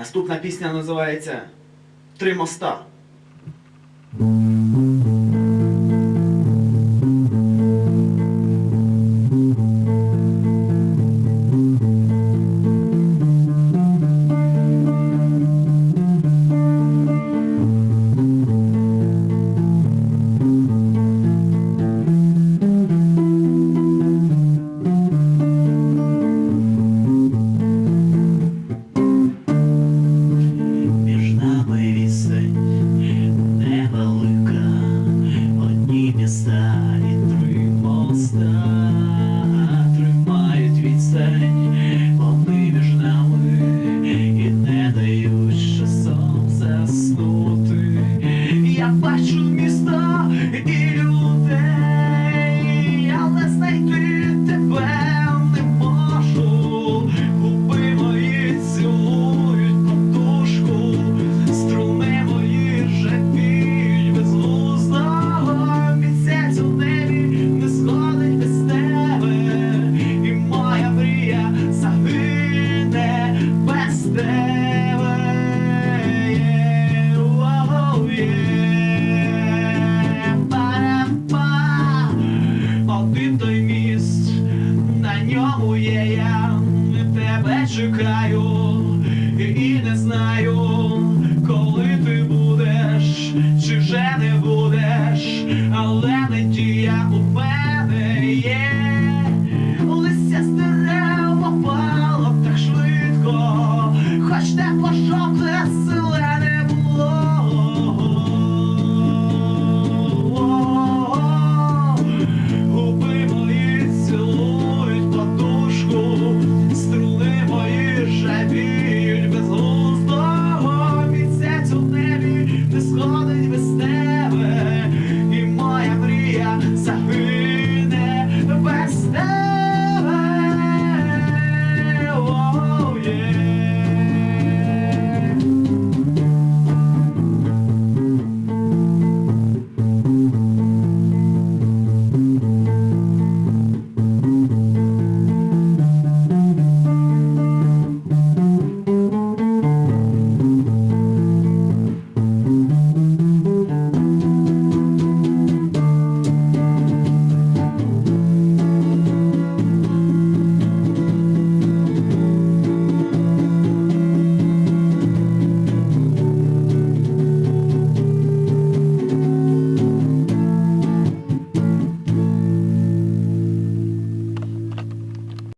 Наступна пісня називається Три моста. лучших местах и Мамує я тебе чекаю.